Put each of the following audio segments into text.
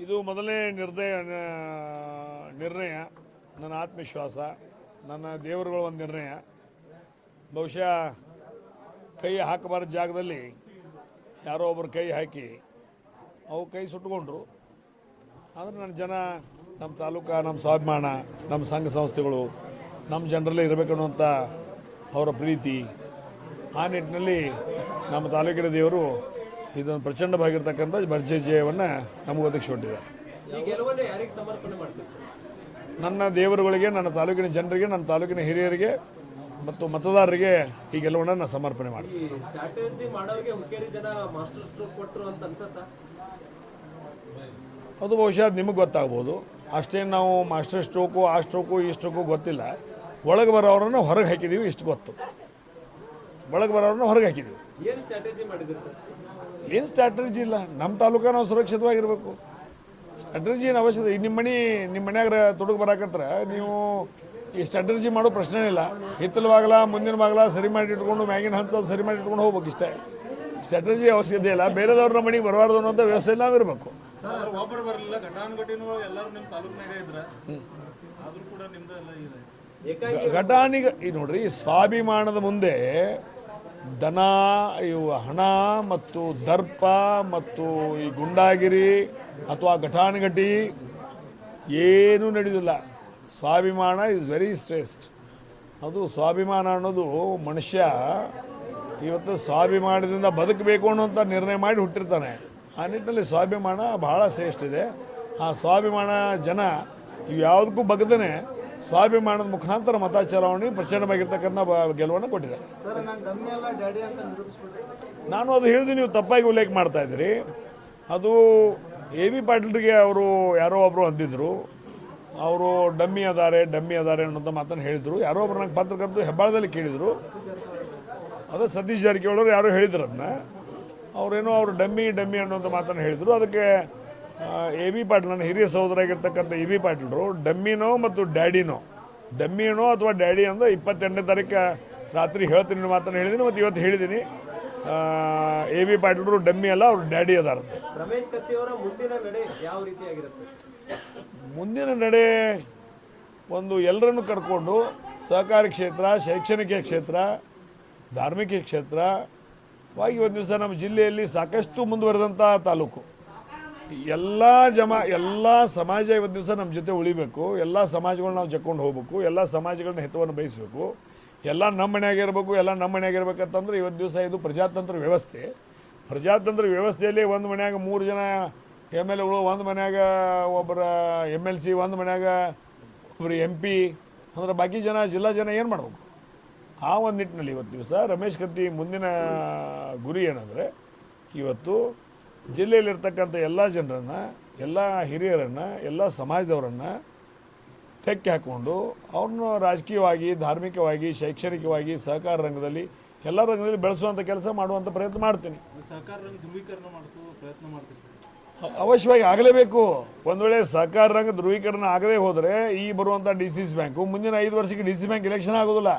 ಇದು ಮೊದಲನೇ ನಿರ್ದಯ ನಿರ್ಣಯ, ನನ್ನ ಆತ್ಮವಿಶ್ವಾಸ, ನನ್ನ ದೇವರುಗಳ ಒಂದು ನಿರ್ಣಯ. ಬಹುಶಃ ಕೈ ಹಾಕಬಾರ್ದ ಜಾಗದಲ್ಲಿ ಯಾರೋ ಒಬ್ಬರು ಕೈ ಹಾಕಿ ಅವು ಕೈ ಸುಟ್ಕೊಂಡ್ರು ಆದರೆ ನನ್ನ ಜನ, ನಮ್ಮ ತಾಲೂಕು, ನಮ್ಮ ಸ್ವಾಭಿಮಾನ, ನಮ್ಮ ಸಂಘ ಸಂಸ್ಥೆಗಳು, ನಮ್ಮ ಜನರಲ್ಲಿ ಇರಬೇಕು ಅನ್ನುವಂಥ ಅವರ ಪ್ರೀತಿ, ಆ ನಿಟ್ಟಿನಲ್ಲಿ ನಮ್ಮ ತಾಲೂಕಿನ ದೇವರು ಇದೊಂದು ಪ್ರಚಂಡವಾಗಿರ್ತಕ್ಕಂಥ ಭರ್ಜೆ ಜಯವನ್ನು ನಮಗೆ ಮಾಡ್ತೀವಿ ನನ್ನ ದೇವರುಗಳಿಗೆ ನನ್ನ ತಾಲೂಕಿನ ಜನರಿಗೆ ನನ್ನ ತಾಲೂಕಿನ ಹಿರಿಯರಿಗೆ ಮತ್ತು ಮತದಾರರಿಗೆ ಈ ಗೆಲುವನ್ನು ನಾನು ಸಮರ್ಪಣೆ ಮಾಡ್ತೀನಿ. ಅದು ಬಹುಶಃ ನಿಮಗೆ ಗೊತ್ತಾಗ್ಬೋದು. ಅಷ್ಟೇ ನಾವು ಮಾಸ್ಟರ್ ಸ್ಟ್ರೋಕು ಆ ಸ್ಟ್ರೋಕು ಈ ಸ್ಟ್ರೋಕು ಗೊತ್ತಿಲ್ಲ. ಒಳಗೆ ಬರೋರನ್ನು ಹೊರಗೆ ಹಾಕಿದ್ದೀವಿ ಇಷ್ಟು ಗೊತ್ತು. ಒಳಗೆ ಬರೋರನ್ನ ಹೊರಗೆ ಹಾಕಿದ್ದೀವಿ ಏನು ಸ್ಟ್ರಾಟಜಿ ಮಾಡಿದ್ರಿ ಸರ್? ಏನು ಸ್ಟ್ರಾಟಜಿ ಇಲ್ಲ. ನಮ್ಮ ತಾಲೂಕ ನಾವು ಸುರಕ್ಷಿತವಾಗಿರಬೇಕು. ಸ್ಟ್ರಾಟಜಿ ಏನು ಅವಶ್ಯಕತೆ? ಈಗ ನಿಮ್ಮ ಮನೆ ನಿಮ್ಮ ಮನ್ಯಾಗ ತೊಡಗು ಬರಾಕತ್ರ ನೀವು ಈ ಸ್ಟ್ರಾಟಜಿ ಮಾಡೋ ಪ್ರಶ್ನೆ ಇಲ್ಲ. ಹಿತ್ತಲ ಬಾಗಲ ಮುಂದಿನ ಬಾಗಲ ಸರಿ ಮಾಡಿ ಇಟ್ಕೊಂಡು ಮ್ಯಾಗಿನ ಹಂತ ಸರಿ ಮಾಡಿ ಇಟ್ಕೊಂಡು ಹೋಗ್ಬೇಕು ಇಷ್ಟೇ. ಸ್ಟ್ರಾಟಜಿ ಅವಶ್ಯಕತೆ ಇಲ್ಲ. ಬೇರೆದವ್ರ ನಮ್ಮ ಮನೆಗೆ ಬರಬಾರ್ದು ಅನ್ನೋಂಥ ವ್ಯವಸ್ಥೆ ನಾವು ಇರಬೇಕು. ಘಟಾನಿಗ ಈ ನೋಡ್ರಿ ಸ್ವಾಭಿಮಾನದ ಮುಂದೆ ದನ, ಇವು ಹಣ ಮತ್ತು ದರ್ಪ ಮತ್ತು ಈ ಗುಂಡಾಗಿರಿ ಅಥವಾ ಘಟಾನುಘಟಿ ಏನೂ ನಡೆಯೋದಿಲ್ಲ ಸ್ವಾಭಿಮಾನ ಇಸ್ ವೆರಿ ಶ್ರೇಷ್ಠ ಅದು ಸ್ವಾಭಿಮಾನ ಅನ್ನೋದು ಮನುಷ್ಯ ಇವತ್ತು ಸ್ವಾಭಿಮಾನದಿಂದ ಬದುಕಬೇಕು ಅನ್ನೋಂಥ ನಿರ್ಣಯ ಮಾಡಿ ಹುಟ್ಟಿರ್ತಾನೆ. ಆ ನಿಟ್ಟಿನಲ್ಲಿ ಸ್ವಾಭಿಮಾನ ಭಾಳ ಶ್ರೇಷ್ಠ ಇದೆ. ಆ ಸ್ವಾಭಿಮಾನ ಜನ ಇವು ಯಾವುದಕ್ಕೂ ಬಗ್ದೇ ಸ್ವಾಭಿಮಾನದ ಮುಖಾಂತರ ಮತ ಚಲಾವಣೆ ಪ್ರಚಂಡವಾಗಿರ್ತಕ್ಕಂಥ ಗೆಲುವನ್ನು ಕೊಟ್ಟಿದ್ದಾರೆ. ನಾನು ಅದು ಹೇಳಿದ್ವಿ ನೀವು ತಪ್ಪಾಗಿ ಉಲ್ಲೇಖ ಮಾಡ್ತಾ ಇದ್ದೀರಿ. ಅದು ಎ ಬಿ ಪಾಟೀಲ್ರಿಗೆ ಅವರು ಯಾರೋ ಒಬ್ಬರು ಅಂದಿದ್ರು. ಅವರು ಡಮ್ಮಿ ಅದಾರೆ ಡಮ್ಮಿ ಅದಾರೆ ಅನ್ನೋಂಥ ಮಾತನ್ನು ಹೇಳಿದರು. ಯಾರೋ ಒಬ್ರು ನಂಗೆ ಪತ್ರಕರ್ತರು ಹೆಬ್ಬಾಳದಲ್ಲಿ ಕೇಳಿದರು. ಅದು ಸತೀಶ್ ಜಾರಕಿಹೊಳಿ ಯಾರೋ ಹೇಳಿದ್ರು ಅದನ್ನ. ಅವರೇನೋ ಅವರು ಡಮ್ಮಿ ಡಮ್ಮಿ ಅನ್ನೋಂಥ ಮಾತನ್ನು ಹೇಳಿದರು. ಅದಕ್ಕೆ ಎ ಬಿ ಪಾಟೀಲ್ ನನ್ನ ಹಿರಿಯ ಸಹೋದರಾಗಿರ್ತಕ್ಕಂಥ ಎ ಬಿ ಪಾಟೀಲ್ರು ಡಮ್ಮಿನೋ ಮತ್ತು ಡ್ಯಾಡಿನೋ. ಡಮ್ಮಿನೋ ಅಥವಾ ಡ್ಯಾಡಿ ಅಂದ್ರೆ ಇಪ್ಪತ್ತೆಂಟನೇ ತಾರೀಕು ರಾತ್ರಿ ಹೇಳ್ತೀನಿ ನಿಮ್ಮ ಮಾತನ್ನು ಹೇಳಿದ್ದೀನಿ ಮತ್ತು ಇವತ್ತು ಹೇಳಿದ್ದೀನಿ ಎ ಬಿ ಪಾಟೀಲ್ರು ಡಮ್ಮಿ ಅಲ್ಲ ಅವ್ರು ಡ್ಯಾಡಿ ಅದಾರಂತೆ ರಮೇಶ್ ಕತ್ತಿಯವರ ಮುಂದಿನ ನಡೆ ಯಾವ ರೀತಿಯಾಗಿರುತ್ತೆ ಮುಂದಿನ ನಡೆ ಒಂದು ಎಲ್ಲರನ್ನು ಕರ್ಕೊಂಡು ಸಹಕಾರಿ ಕ್ಷೇತ್ರ ಶೈಕ್ಷಣಿಕ ಕ್ಷೇತ್ರ ಧಾರ್ಮಿಕ ಕ್ಷೇತ್ರವಾಗಿ ಒಂದು ದಿವಸ ನಮ್ಮ ಜಿಲ್ಲೆಯಲ್ಲಿ ಸಾಕಷ್ಟು ಮುಂದುವರೆದಂಥ ತಾಲೂಕು. ಎಲ್ಲ ಜಮ, ಎಲ್ಲ ಸಮಾಜ ಇವತ್ತು ದಿವಸ ನಮ್ಮ ಜೊತೆ ಉಳಿಬೇಕು. ಎಲ್ಲ ಸಮಾಜಗಳನ್ನ ನಾವು ಜಕ್ಕೊಂಡು ಹೋಗ್ಬೇಕು. ಎಲ್ಲ ಸಮಾಜಗಳನ್ನ ಹಿತವನ್ನು ಬಯಸಬೇಕು. ಎಲ್ಲ ನಮ್ಮ ಮನ್ಯಾಗ ಇರಬೇಕು, ಎಲ್ಲ ನಮ್ಮ ಮನ್ಯಾಗ ಇರ್ಬೇಕಂತಂದ್ರೆ ಇವತ್ತು ದಿವಸ ಇದು ಪ್ರಜಾತಂತ್ರ ವ್ಯವಸ್ಥೆ. ಪ್ರಜಾತಂತ್ರ ವ್ಯವಸ್ಥೆಯಲ್ಲಿ ಒಂದು ಮನೆಯಾಗ ಮೂರು ಜನ ಎಂ ಎಲ್ ಎಗಳು ಒಂದು ಮನೆಯಾಗ ಒಬ್ಬರ ಎಂ ಎಲ್ ಸಿ, ಒಂದು ಮನೆಯಾಗ ಒಬ್ಬರು ಎಂ ಪಿ, ಅಂದ್ರೆ ಬಾಕಿ ಜನ, ಜಿಲ್ಲಾ ಜನ ಏನು ಮಾಡಬೇಕು? ಆ ಒಂದು ನಿಟ್ಟಿನಲ್ಲಿ ಇವತ್ತು ದಿವಸ ರಮೇಶ್ ಕತ್ತಿ ಮುಂದಿನ ಗುರಿ ಏನಂದರೆ ಇವತ್ತು ಜಿಲ್ಲೆಯಲ್ಲಿರ್ತಕ್ಕಂಥ ಎಲ್ಲ ಜನರನ್ನು ಎಲ್ಲ ಹಿರಿಯರನ್ನು ಎಲ್ಲ ಸಮಾಜದವರನ್ನು ತೆಕ್ಕೆ ಹಾಕ್ಕೊಂಡು ಅವ್ರನ್ನ ರಾಜಕೀಯವಾಗಿ ಧಾರ್ಮಿಕವಾಗಿ ಶೈಕ್ಷಣಿಕವಾಗಿ ಸಹಕಾರ ರಂಗದಲ್ಲಿ ಎಲ್ಲ ರಂಗದಲ್ಲಿ ಬೆಳೆಸುವಂಥ ಕೆಲಸ ಮಾಡುವಂಥ ಪ್ರಯತ್ನ ಮಾಡ್ತೀನಿ. ಅವಶ್ಯವಾಗಿ ಆಗಲೇಬೇಕು. ಒಂದು ವೇಳೆ ಸಹಕಾರ ರಂಗ ಧ್ರುವೀಕರಣ ಆಗದೇ ಹೋದರೆ ಈ ಬರುವಂಥ ಡಿ ಸಿ ಸಿ ಬ್ಯಾಂಕು ಮುಂದಿನ ಐದು ವರ್ಷಕ್ಕೆ ಡಿ ಸಿ ಬ್ಯಾಂಕ್ ಎಲೆಕ್ಷನ್ ಆಗೋದಿಲ್ಲ.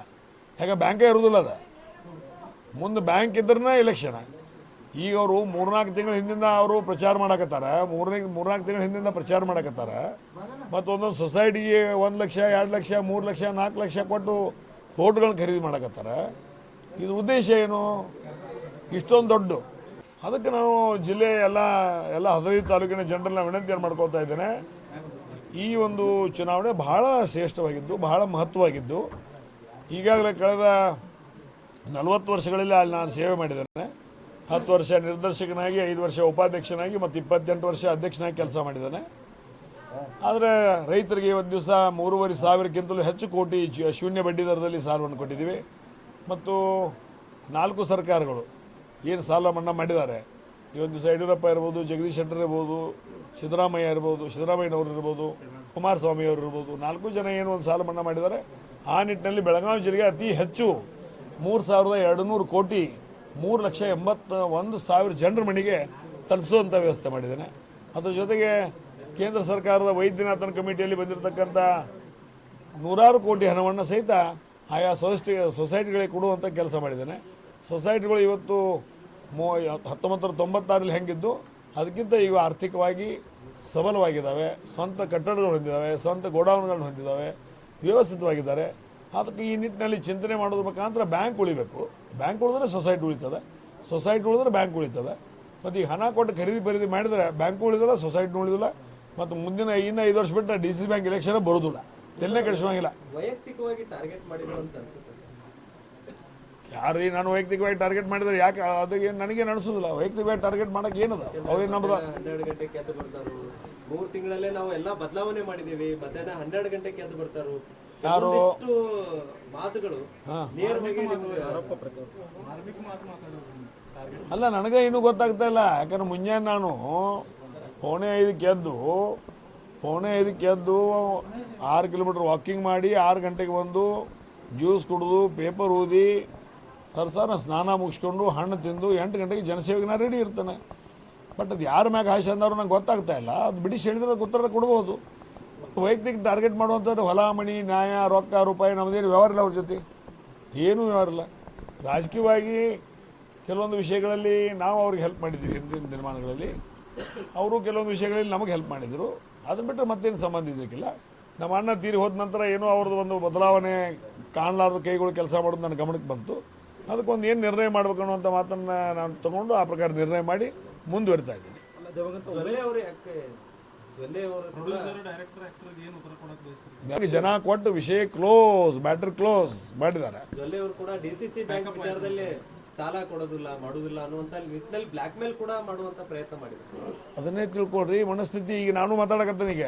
ಯಾಕೆ ಬ್ಯಾಂಕೇ ಇರೋದಿಲ್ಲ ಅದು. ಮುಂದೆ ಬ್ಯಾಂಕ್ ಇದ್ರನ್ನ ಎಲೆಕ್ಷನ್ ಈಗ ಅವರು ಮೂರ್ನಾಲ್ಕು ತಿಂಗಳ ಹಿಂದಿಂದ ಅವರು ಪ್ರಚಾರ ಮಾಡಕತ್ತಾರ. ಮೂರನೇ, ಮೂರ್ನಾಲ್ಕು ತಿಂಗಳ ಹಿಂದಿಂದ ಪ್ರಚಾರ ಮಾಡಕತ್ತಾರ. ಮತ್ತು ಒಂದೊಂದು ಸೊಸೈಟಿಗೆ ಒಂದು ಲಕ್ಷ, ಎರಡು ಲಕ್ಷ, ಮೂರು ಲಕ್ಷ, ನಾಲ್ಕು ಲಕ್ಷ ಕೊಟ್ಟು ಓಟ್ಗಳನ್ನ ಖರೀದಿ ಮಾಡಕತ್ತಾರ. ಇದು ಉದ್ದೇಶ ಏನು? ಇಷ್ಟೊಂದು ದೊಡ್ಡ. ಅದಕ್ಕೆ ನಾವು ಜಿಲ್ಲೆ ಎಲ್ಲ ಎಲ್ಲ ಹದಿನೈದು ತಾಲೂಕಿನ ಜನರನ್ನ ವಿನಂತಿಯನ್ನು ಮಾಡ್ಕೊಳ್ತಾ ಇದ್ದೇನೆ, ಈ ಒಂದು ಚುನಾವಣೆ ಬಹಳ ಶ್ರೇಷ್ಠವಾಗಿದ್ದು, ಬಹಳ ಮಹತ್ವವಾಗಿದ್ದು. ಈಗಾಗಲೇ ಕಳೆದ ನಲವತ್ತು ವರ್ಷಗಳಲ್ಲಿ ಅಲ್ಲಿ ನಾನು ಸೇವೆ ಮಾಡಿದ್ದೇನೆ. ಹತ್ತು ವರ್ಷ ನಿರ್ದೇಶಕನಾಗಿ, ಐದು ವರ್ಷ ಉಪಾಧ್ಯಕ್ಷನಾಗಿ, ಮತ್ತು ಇಪ್ಪತ್ತೆಂಟು ವರ್ಷ ಅಧ್ಯಕ್ಷನಾಗಿ ಕೆಲಸ ಮಾಡಿದ್ದಾನೆ. ಆದರೆ ರೈತರಿಗೆ ಇವತ್ತು ದಿವಸ ಮೂರುವರೆ ಸಾವಿರಕ್ಕಿಂತಲೂ ಹೆಚ್ಚು ಕೋಟಿ ಶೂನ್ಯ ಬಡ್ಡಿ ದರದಲ್ಲಿ ಸಾಲವನ್ನು ಕೊಟ್ಟಿದ್ದೀವಿ. ಮತ್ತು ನಾಲ್ಕು ಸರ್ಕಾರಗಳು ಏನು ಸಾಲ ಮನ್ನಾ ಮಾಡಿದ್ದಾರೆ? ಇವತ್ತು ದಿವಸ ಯಡಿಯೂರಪ್ಪ ಇರ್ಬೋದು, ಜಗದೀಶ್ ಶೆಟ್ಟರ್ ಇರ್ಬೋದು, ಸಿದ್ದರಾಮಯ್ಯ ಇರ್ಬೋದು, ಸಿದ್ದರಾಮಯ್ಯನವರು ಇರ್ಬೋದು, ಕುಮಾರಸ್ವಾಮಿ ಅವರು ಇರ್ಬೋದು, ನಾಲ್ಕು ಜನ ಏನು ಒಂದು ಸಾಲ ಮನ್ನಾ ಮಾಡಿದ್ದಾರೆ? ಆ ನಿಟ್ಟಿನಲ್ಲಿ ಬೆಳಗಾವಿ ಜಿಲ್ಲೆಗೆ ಅತಿ ಹೆಚ್ಚು ಮೂರು ಸಾವಿರದ ಎರಡು ನೂರು ಕೋಟಿ ಮೂರು ಲಕ್ಷ ಎಂಬತ್ತ ಒಂದು ಸಾವಿರ ಜನರ ಮನೆಗೆ ತಲುಪಿಸುವಂಥ ವ್ಯವಸ್ಥೆ ಮಾಡಿದ್ದೇನೆ. ಅದರ ಜೊತೆಗೆ ಕೇಂದ್ರ ಸರ್ಕಾರದ ವೈದ್ಯನಾಥನ ಕಮಿಟಿಯಲ್ಲಿ ಬಂದಿರತಕ್ಕಂಥ ನೂರಾರು ಕೋಟಿ ಹಣವನ್ನು ಸಹಿತ ಆಯಾ ಸೊಸೈಟಿ ಸೊಸೈಟಿಗಳಿಗೆ ಕೊಡುವಂಥ ಕೆಲಸ ಮಾಡಿದ್ದೇನೆ. ಸೊಸೈಟಿಗಳು ಇವತ್ತು ಮೂ ಹತ್ತೊಂಬತ್ತು ತೊಂಬತ್ತಾರಲ್ಲಿ ಹೆಂಗಿದ್ದು, ಅದಕ್ಕಿಂತ ಈಗ ಆರ್ಥಿಕವಾಗಿ ಸಬಲವಾಗಿದ್ದಾವೆ. ಸ್ವಂತ ಕಟ್ಟಡಗಳು ಹೊಂದಿದ್ದಾವೆ, ಸ್ವಂತ ಗೋಡೌನ್ಗಳನ್ನು ಹೊಂದಿದ್ದಾವೆ, ವ್ಯವಸ್ಥಿತವಾಗಿದ್ದಾರೆ. ಅದಕ್ಕೆ ಈ ನಿಟ್ಟಿನಲ್ಲಿ ಚಿಂತನೆ ಮಾಡೋದ್ರ ಮುಖಾಂತರ ಬ್ಯಾಂಕ್ ಉಳಿಬೇಕು. ಬ್ಯಾಂಕ್ ಉಳಿದ್ರೆ ಸೊಸೈಟಿ ಉಳಿತದೆ. ಸೊಸೈಟಿ ಉಳಿದ್ರೆ ಬ್ಯಾಂಕ್ ಉಳಿತದೆ. ಮತ್ತು ಈ ಹಣ ಕೊಟ್ಟು ಖರೀದಿ ಖರೀದಿ ಮಾಡಿದರೆ ಬ್ಯಾಂಕ್ ಉಳಿದಿಲ್ಲ ಸೊಸೈಟಿ ಉಳಿದಿಲ್ಲ. ಮತ್ತು ಮುಂದಿನ ಇನ್ನು ಐದು ವರ್ಷ ಬಿಟ್ಟರೆ ಡಿ ಸಿ ಬ್ಯಾಂಕ್ ಎಲೆಕ್ಷನ್ ಬರೋದಿಲ್ಲ. ತೆಲ್ಲೇ ಕೆಡಿಸುವಂಗಿಲ್ಲ ವೈಯಕ್ತಿಕವಾಗಿ ಟಾರ್ಗೆಟ್ ಯಾರೀ ನಾನು ವೈಯಕ್ತಿಕವಾಗಿ ಟಾರ್ಗೆಟ್ ಮಾಡಿದ್ರೆ ಯಾಕೆ ಅದಕ್ಕೆ ನನಗೆ ಅನಿಸೋದಿಲ್ಲ. ವೈಯಕ್ತಿಕವಾಗಿ ಟಾರ್ಗೆಟ್ ಮಾಡೋಕೆ ಏನದ? ಅವ್ರೇನು ನಮ್ಮದು ಹನ್ನೆರಡು ಗಂಟೆಗೆ ಎದ್ದು ಬರ್ತಾರು. ಮೂರು ತಿಂಗಳಲ್ಲೇ ನಾವು ಎಲ್ಲ ಬದಲಾವಣೆ ಮಾಡಿದ್ದೀವಿ. ಮಧ್ಯಾಹ್ನ ಹನ್ನೆರಡು ಗಂಟೆಗೆ ಎದ್ದು ಬರ್ತಾರು. ಯಾರು? ಮಾತುಗಳು. ನೇರವಾಗಿ ಅಲ್ಲ ನನಗೆ ಇನ್ನೂ ಗೊತ್ತಾಗ್ತಾ ಇಲ್ಲ. ಯಾಕಂದ್ರೆ ಮುಂಜಾನೆ ನಾನು ಪೌಣೆ ಐದಕ್ಕೆ ಎದ್ದು ಪೌಣೆ ಐದಕ್ಕೆ ಎದ್ದು ಆರು ಕಿಲೋಮೀಟ್ರ್ ವಾಕಿಂಗ್ ಮಾಡಿ ಆರು ಗಂಟೆಗೆ ಬಂದು ಜ್ಯೂಸ್ ಕುಡಿದು ಪೇಪರ್ ಊದಿ ಸರ್ ಸರ್ ನಾನು ಸ್ನಾನ ಮುಗಿಸ್ಕೊಂಡು ಹಣ್ಣು ತಿಂದು ಎಂಟು ಗಂಟೆಗೆ ಜನಸೇವೆಗೆ ನಾನು ರೆಡಿ ಇರ್ತಾನೆ. ಬಟ್ ಅದು ಯಾರ ಮ್ಯಾಗ ಹಾಸ್ಯ ಅಂದವರು ನಂಗೆ ಗೊತ್ತಾಗ್ತಾ ಇಲ್ಲ. ಅದು ಬಿಡಿಸಿ ಹೇಳಿದ್ರೆ ಅದಕ್ಕೆ ಉತ್ತರ ಕೊಡ್ಬೋದು. ವೈಯಕ್ತಿಕ ಟಾರ್ಗೆಟ್ ಮಾಡುವಂಥದ್ದು ಹೊಲ ಮಣಿ ನ್ಯಾಯ, ರೊಕ್ಕ, ರೂಪಾಯಿ ನಮ್ಮದೇನು ವ್ಯವಹಾರ ಇಲ್ಲ ಅವ್ರ ಜೊತೆ. ಏನೂ ವ್ಯವಹಾರ ಇಲ್ಲ. ರಾಜಕೀಯವಾಗಿ ಕೆಲವೊಂದು ವಿಷಯಗಳಲ್ಲಿ ನಾವು ಅವ್ರಿಗೆ ಹೆಲ್ಪ್ ಮಾಡಿದ್ದೀವಿ ಹಿಂದಿನ ದಿನಮಾನಗಳಲ್ಲಿ. ಅವರು ಕೆಲವೊಂದು ವಿಷಯಗಳಲ್ಲಿ ನಮಗೆ ಹೆಲ್ಪ್ ಮಾಡಿದರು. ಅದನ್ನ ಬಿಟ್ಟರೆ ಮತ್ತೇನು ಸಂಬಂಧ ಇದಕ್ಕಿಲ್ಲ ನಮ್ಮ ಅಣ್ಣ ತೀರಿ ಹೋದ ನಂತರ ಏನೋ ಅವ್ರದ್ದು ಒಂದು ಬದಲಾವಣೆ ಕಾಣಲಾರ್ದ ಕೈಗಳು ಕೆಲಸ ಮಾಡೋದು ನನ್ನ ಗಮನಕ್ಕೆ ಬಂತು. ಅದಕ್ಕೊಂದು ಏನು ನಿರ್ಣಯ ಮಾಡ್ಬೇಕು ಅನ್ನುವಂಥ ಮಾತನ್ನು ನಾನು ತಗೊಂಡು ಆ ಪ್ರಕಾರ ನಿರ್ಣಯ ಮಾಡಿ ಮುಂದುವರಿತಾ ಇದ್ದೀನಿ. ಜನ ಕೊಟ್ಟು ವಿಷಯ ಕ್ಲೋಸ್ ಮ್ಯಾಟರ್ ಕ್ಲೋಸ್ ಮಾಡಿದ್ದಾರೆ. ಜೊಲ್ಲೆ ಅವರು ಕೂಡ. ಡಿ ಸಿ ಸಿ ಬ್ಯಾಂಕ್ ವಿಚಾರದಲ್ಲಿ ಸಾಲ ಕೊಡೋದಿಲ್ಲ ಮಾಡೋದಿಲ್ಲ ಅನ್ನುವಂತ ನಿಟ್ಟಿನಲ್ಲಿ ಬ್ಲಾಕ್ ಮೇಲ್ ಕೂಡ ಮಾಡುವಂತ ಪ್ರಯತ್ನ ಮಾಡಿದ್ರು ಅದನ್ನೇ ತಿಳ್ಕೊಳ್ರಿ ಮನಸ್ಥಿತಿ ಈಗ ನಾನು ಮಾತಾಡಕತ್ತೀನಿ ಈಗ.